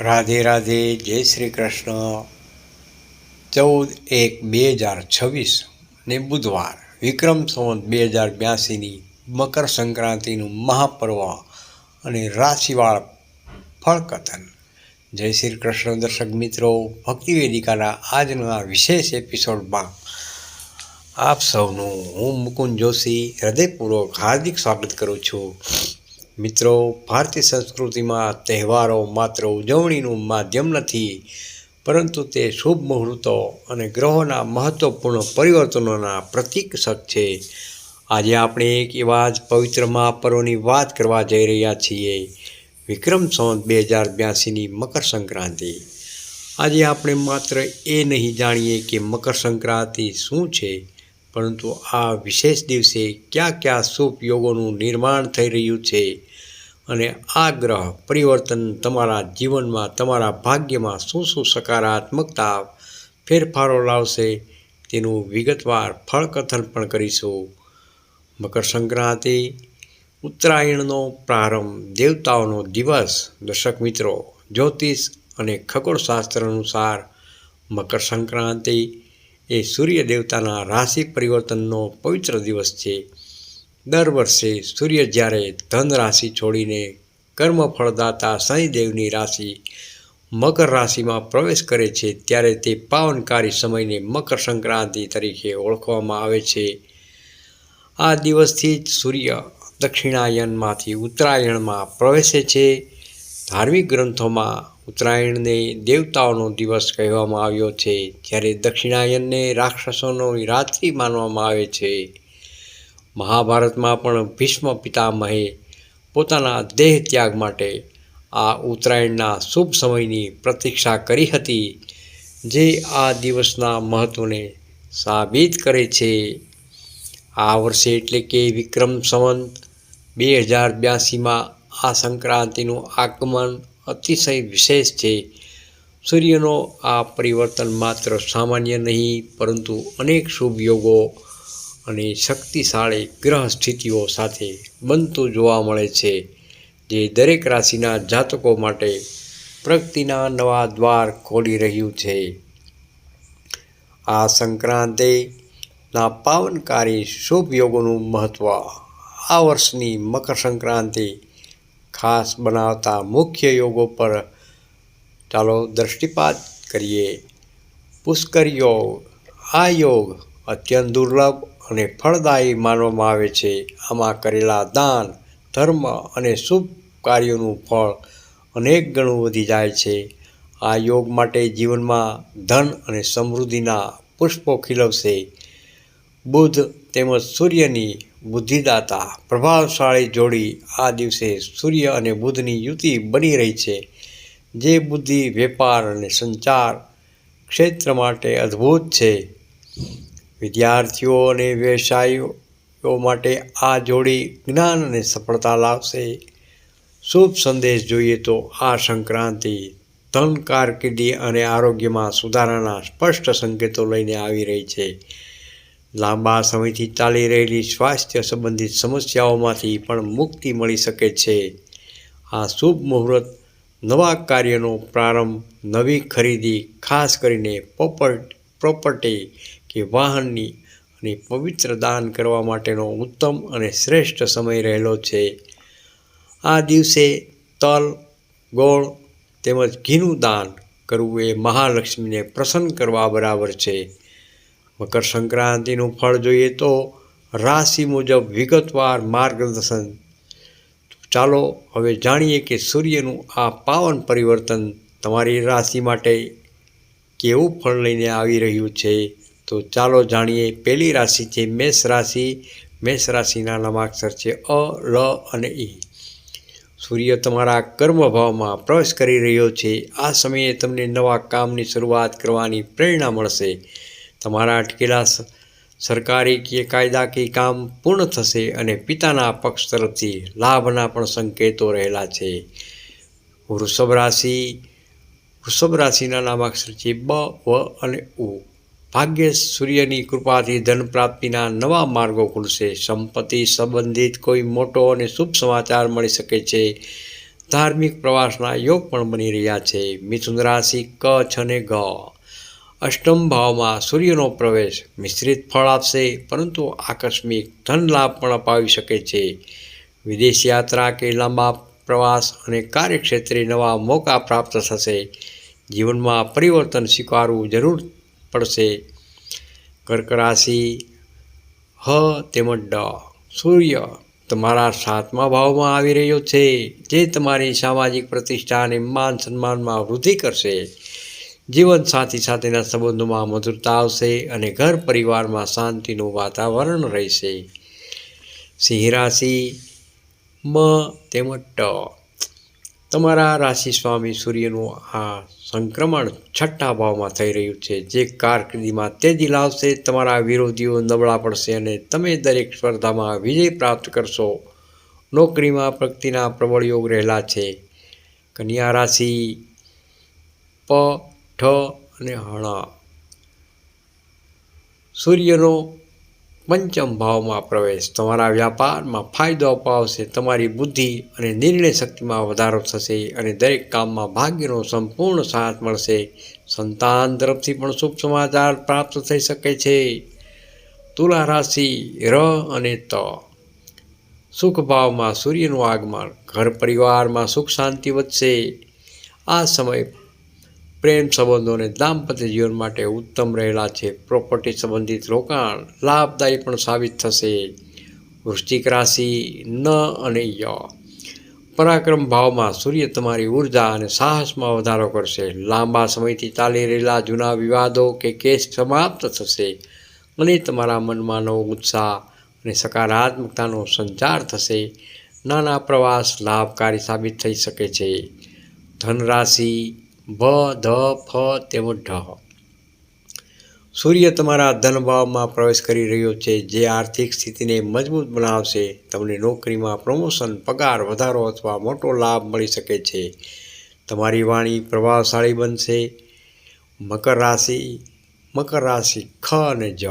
રાધે રાધે, જય શ્રી કૃષ્ણ. ચૌદ એક બે હજાર છવ્વીસ ને બુધવાર, વિક્રમ સંવત બે હજાર બ્યાસીની મકર સંક્રાંતિનું મહાપર્વ અને રાશિવાળ ફળકથન. જય શ્રી કૃષ્ણ દર્શક મિત્રો, ભક્તિ વેદિકાના આજના વિશેષ એપિસોડમાં આપ સૌનું હું મુકુંદ જોશી. હૃદયપૂર્વક હાર્દિક સ્વાગત કરું છું. મિત્રો, ભારતીય સંસ્કૃતિમાં તહેવારો માત્ર ઉજવણીનું માધ્યમ નથી, પરંતુ તે શુભ મુહૂર્તો અને ગ્રહોના મહત્ત્વપૂર્ણ પરિવર્તનોના પ્રતીક છે. આજે આપણે એક એવા જ પવિત્ર મહાપર્વની વાત કરવા જઈ રહ્યા છીએ. વિક્રમ સંવત બે હજાર બ્યાસીની મકર સંક્રાંતિ. આજે આપણે માત્ર એ નહીં જાણીએ કે મકર સંક્રાંતિ શું છે, પરંતુ આ વિશેષ દિવસે કયા કયા શુભ યોગોનું નિર્માણ થઈ રહ્યું છે અને આ ગ્રહ પરિવર્તન તમારા જીવનમાં, તમારા ભાગ્યમાં શું શું સકારાત્મકતા ફેરફારો લાવશે તેનું વિગતવાર ફળકથન પણ કરીશું. મકર સંક્રાંતિ, ઉત્તરાયણનો પ્રારંભ, દેવતાઓનો દિવસ. દર્શક મિત્રો, જ્યોતિષ અને ખગોળશાસ્ત્ર અનુસાર મકર સંક્રાંતિ એ સૂર્ય દેવતાના રાશિ પરિવર્તનનો પવિત્ર દિવસ છે. દર વર્ષે સૂર્ય જ્યારે ધન રાશિ છોડીને કર્મ ફળદાતા શનિદેવની રાશિ મકર રાશિમાં પ્રવેશ કરે છે, ત્યારે તે પાવનકારી સમયને મકર સંક્રાંતિ તરીકે ઓળખવામાં આવે છે. આ દિવસથી જ સૂર્ય દક્ષિણાયનમાંથી ઉત્તરાયણમાં પ્રવેશે છે. ધાર્મિક ગ્રંથોમાં ઉત્તરાયણને દેવતાઓનો દિવસ કહેવામાં આવ્યો છે, જ્યારે દક્ષિણાયનને રાક્ષસોનો રાત્રિ માનવામાં આવે છે. મહાભારતમાં પણ ભીષ્મ પિતામહે પોતાના દેહ ત્યાગ માટે આ ઉત્તરાયણના શુભ સમયની પ્રતીક્ષા કરી હતી, જે આ દિવસના મહત્ત્વને સાબિત કરે છે. આ વર્ષે એટલે કે વિક્રમ સંવંત બે હજાર બ્યાસીમાં આ સંક્રાંતિનું આગમન અતિશય વિશેષ છે. સૂર્યનો આ પરિવર્તન માત્ર સામાન્ય નહીં, પરંતુ અનેક શુભ યોગો અને શક્તિશાળી ગ્રહ સ્થિતિઓ સાથે બનતું જોવા મળે છે, જે દરેક રાશિના જાતકો માટે પ્રગતિના નવા દ્વાર ખોલી રહ્યું છે. આ સંક્રાંતિના પાવનકારી શુભ યોગોનું મહત્ત્વ આ વર્ષની મકર સંક્રાંતિ ખાસ બનાવતા મુખ્ય યોગો પર ચાલો દૃષ્ટિપાત કરીએ. પુષ્કર યોગ, આ યોગ અત્યંત દુર્લભ અને ફળદાયી માનવામાં આવે છે. આમાં કરેલા દાન, ધર્મ અને શુભ કાર્યોનું ફળ અનેક ગણું વધી જાય છે. આ યોગ માટે જીવનમાં ધન અને સમૃદ્ધિના પુષ્પો ખીલવશે. બુધ તેમજ સૂર્યની બુદ્ધિદાતા પ્રભાવશાળી જોડી આ દિવસે સૂર્ય અને બુધની યુતિ બની રહી છે. જે બુદ્ધિ, વેપાર અને સંચાર ક્ષેત્ર માટે અદ્ભુત છે. વિદ્યાર્થીઓ અને વ્યવસાયીઓ માટે આ જોડી જ્ઞાન અને સફળતા લાવશે. શુભ સંદેશ જોઈએ તો આ સંક્રાંતિ ધન, કારકિર્દી અને આરોગ્યમાં સુધારાના સ્પષ્ટ સંકેતો લઈને આવી રહી છે. લાંબા સમયથી ચાલી રહેલી સ્વાસ્થ્ય સંબંધિત સમસ્યાઓમાંથી પણ મુક્તિ મળી શકે છે. આ શુભ મુહૂર્ત નવા કાર્યનો પ્રારંભ, નવી ખરીદી, ખાસ કરીને પ્રોપર્ટી કે વાહનની અને પવિત્ર દાન કરવા માટેનો ઉત્તમ અને શ્રેષ્ઠ સમય રહેલો છે. આ દિવસે તલ, ગોળ તેમજ ઘીનું દાન કરવું એ મહાલક્ષ્મીને પ્રસન્ન કરવા બરાબર છે. મકર સંક્રાંતિનું ફળ જોઈએ તો રાશિ મુજબ વિગતવાર માર્ગદર્શન. ચાલો હવે જાણીએ કે સૂર્યનું આ પાવન પરિવર્તન તમારી રાશિ માટે કેવું ફળ લઈને આવી રહ્યું છે? તો ચાલો જાણીએ પહેલી રાશિ છે મેષ રાશિ. મેષ રાશિના નામાક્ષર છે અ લ અને ઈ સૂર્ય તમારા કર્મભાવમાં પ્રવેશ કરી રહ્યો છે. આ સમયે તમને નવા કામની શરૂઆત કરવાની પ્રેરણા મળશે. તમારા અટકેલા સરકારી કે કાયદાકીય કામ પૂર્ણ થશે અને પિતાના પક્ષ તરફથી લાભના પણ સંકેતો રહેલા છે. વૃષભ રાશિ, વૃષભ રાશિના નામાક્ષર છે બ, વ અને ઉ. ભાગ્ય સૂર્યની કૃપાથી ધન પ્રાપ્તિના નવા માર્ગો ખુલશે. સંપત્તિ સંબંધિત કોઈ મોટો અને શુભ સમાચાર મળી શકે છે. ધાર્મિક પ્રવાસના યોગ પણ બની રહ્યા છે. મિથુન રાશિ કચ્છ અને ગ. અષ્ટમ ભાવમાં સૂર્યનો પ્રવેશ મિશ્રિત ફળ આપશે, પરંતુ આકસ્મિક ધન લાભ પણ અપાવી શકે છે. વિદેશ યાત્રા કે લાંબા પ્રવાસ અને કાર્યક્ષેત્રે નવા મોકા પ્રાપ્ત થશે. જીવનમાં પરિવર્તન સ્વીકારવું જરૂર પડશે. કર્ક રાશિ હ તેમજ ડ. સૂર્ય તમારા સાતમા ભાવમાં આવી રહ્યો છે. જે તમારી સામાજિક પ્રતિષ્ઠા અને માન સન્માનમાં વૃદ્ધિ કરશે. જીવન સાથી સાથેના સંબંધોમાં મધુરતા આવશે અને ઘર પરિવારમાં શાંતિનું વાતાવરણ રહેશે. સિંહ રાશિ મ તેમજ ટ. તમારા રાશિ સ્વામી સૂર્યનું આ સંક્રમણ છઠ્ઠા ભાવમાં થઈ રહ્યું છે. જે કારકિર્દીમાં તેજી લાવશે, તમારા વિરોધીઓ નબળા પડશે અને તમે દરેક સ્પર્ધામાં વિજય પ્રાપ્ત કરશો. નોકરીમાં પ્રગતિના પ્રબળ યોગ રહેલા છે. કન્યા રાશિ, પ, ઠ અને હણ. સૂર્યનો પંચમ ભાવમાં પ્રવેશ. તમારા વ્યાપારમાં ફાયદો અપાવશે, તમારી બુદ્ધિ અને નિર્ણય શક્તિમાં વધારો થશે અને દરેક કામમાં ભાગ્યનો સંપૂર્ણ સાથ મળશે. સંતાન તરફથી પણ શુભ સમાચાર પ્રાપ્ત થઈ શકે છે. તુલા રાશિ ર અને ત. સુખ ભાવમાં સૂર્યનું આગમન. ઘર પરિવારમાં સુખ શાંતિ વધશે. આ સમય પ્રેમ સંબંધો અને દાંપત્ય જીવન માટે ઉત્તમ રહેલા છે. પ્રોપર્ટી સંબંધિત રોકાણ લાભદાયી પણ સાબિત થશે. વૃશ્ચિક રાશિ ન અને ય. પરાક્રમ ભાવમાં સૂર્ય તમારી ઊર્જા અને સાહસમાં વધારો કરશે. લાંબા સમયથી ચાલી રહેલા જૂના વિવાદો કે કેસ સમાપ્ત થશે અને તમારા મનમાં નવો ઉત્સાહ અને સકારાત્મકતાનો સંચાર થશે. નાના પ્રવાસ લાભકારી સાબિત થઈ શકે છે. ધનરાશિ ભ ધ, ફ તેમજ ઢ. સૂર્ય તમારા ધનભાવમાં પ્રવેશ કરી રહ્યો છે, જે આર્થિક સ્થિતિને મજબૂત બનાવશે. તમને નોકરીમાં પ્રમોશન પગાર, વધારો અથવા મોટો લાભ મળી શકે છે. તમારી વાણી પ્રભાવશાળી બનશે. મકર રાશિ મકર રાશિ ખ અને જ.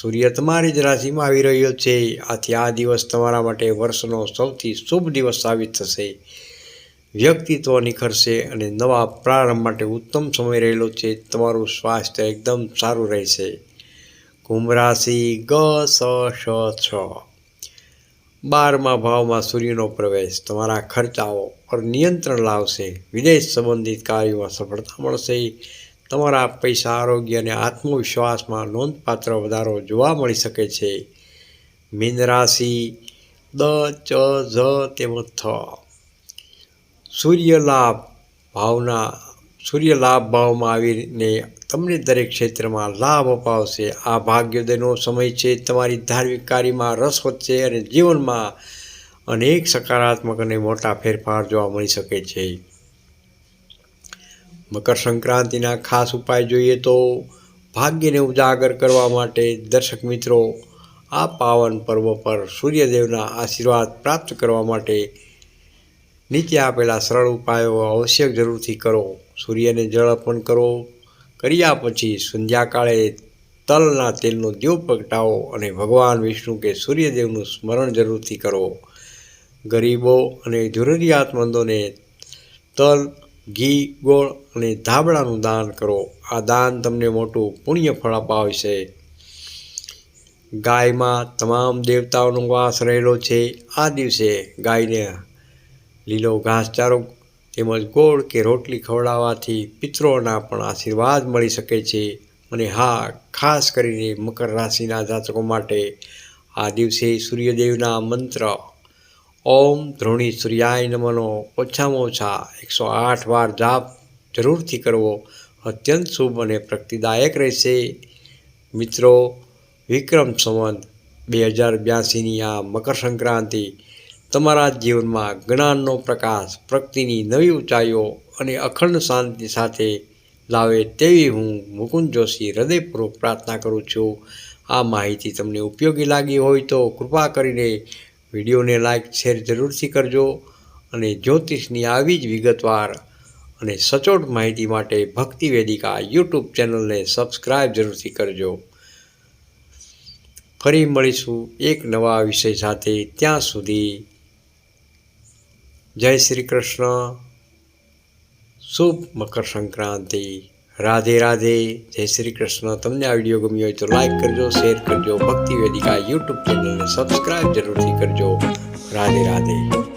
સૂર્ય તમારી જ રાશિમાં આવી રહ્યો છે. આથી આ દિવસ તમારા માટે વર્ષનો સૌથી શુભ દિવસ સાબિત થશે. વ્યક્તિત્વ નિખરશે અને નવા પ્રારંભ માટે ઉત્તમ સમય રહેલો છે. તમારું સ્વાસ્થ્ય એકદમ સારું રહેશે. કુંભ રાશિ ગ સ શ છ. બારમા ભાવમાં સૂર્યનો પ્રવેશ. તમારા ખર્ચાઓ પર નિયંત્રણ લાવશે. વિદેશ સંબંધિત કાર્યોમાં સફળતા મળશે. તમારા પૈસા, આરોગ્ય અને આત્મવિશ્વાસમાં નોંધપાત્ર વધારો જોવા મળી શકે છે. મીન રાશિ દ, ચ, ઝ તેમજ થ. સૂર્ય લાભ ભાવના સૂર્ય લાભ ભાવમાં આવીને તમને દરેક ક્ષેત્રમાં લાભ અપાવશે. આ ભાગ્યોદયનો સમય છે. તમારી ધાર્મિક કાર્યમાં રસ વધશે અને જીવનમાં અનેક સકારાત્મક અને મોટા ફેરફાર જોવા મળી શકે છે. મકર સંક્રાંતિના ખાસ ઉપાય જોઈએ તો ભાગ્યને ઉજાગર કરવા માટે દર્શક મિત્રો, આ પાવન પર્વ પર સૂર્યદેવના આશીર્વાદ પ્રાપ્ત કરવા માટે નીચે આપેલા સરળ ઉપાયો અવશ્ય જરૂરથી કરો. સૂર્યને જળ અર્પણ કરો. કર્યા પછી સંધ્યાકાળે તલના તેલનો દીવ પ્રગટાવો અને ભગવાન વિષ્ણુ કે સૂર્યદેવનું સ્મરણ જરૂરથી કરો. ગરીબો અને જરૂરિયાતમંદોને તલ, ઘી, ગોળ અને ધાબળાનું દાન કરો. આ દાન તમને મોટું પુણ્ય ફળ અપાવશે. ગાયમાં તમામ દેવતાઓનો વાસ રહેલો છે. આ દિવસે ગાયને લીલો ઘાસચારો તેમજ ગોળ કે રોટલી ખવડાવવાથી પિત્રોના પણ આશીર્વાદ મળી શકે છે અને હા, ખાસ કરીને મકર રાશિના જાતકો માટે આ દિવસે સૂર્યદેવના મંત્ર ઓમ ધ્રોણી સૂર્યાય નમનો ઓછામાં ઓછા એકસો આઠ વાર જાપ જરૂરથી કરવો અત્યંત શુભ અને પ્રગતિદાયક રહેશે. મિત્રો, વિક્રમ સંવંત બે હજાર બ્યાસીની આ મકર સંક્રાંતિ તમારા જીવનમાં જ્ઞાનનો પ્રકાશ, પ્રગતિની નવી ઊંચાઈઓ અને અખંડ શાંતિ સાથે લાવે તેવી હું મુકુંદ જોશી હૃદયપૂર્વક પ્રાર્થના કરું છું. આ માહિતી તમને ઉપયોગી લાગી હોય તો કૃપા કરીને વિડીયોને લાઈક, શેર જરૂરથી કરજો અને જ્યોતિષની આવી જ વિગતવાર અને સચોટ માહિતી માટે ભક્તિ વેદિકા યુટ્યુબ ચેનલને સબસ્ક્રાઈબ જરૂરથી કરજો. ફરી મળીશું એક નવા વિષય સાથે. ત્યાં સુધી જય શ્રી કૃષ્ણ. શુભ મકર સંક્રાંતિ. રાધે રાધે, જય શ્રી કૃષ્ણ. તમને આ વીડિયો ગમ્યો હોય તો લાઈક કરજો શેર કરજો, ભક્તિ વેદિકા યુટ્યુબ ચેનલને સબસ્ક્રાઈબ જરૂરથી કરજો. રાધે રાધે.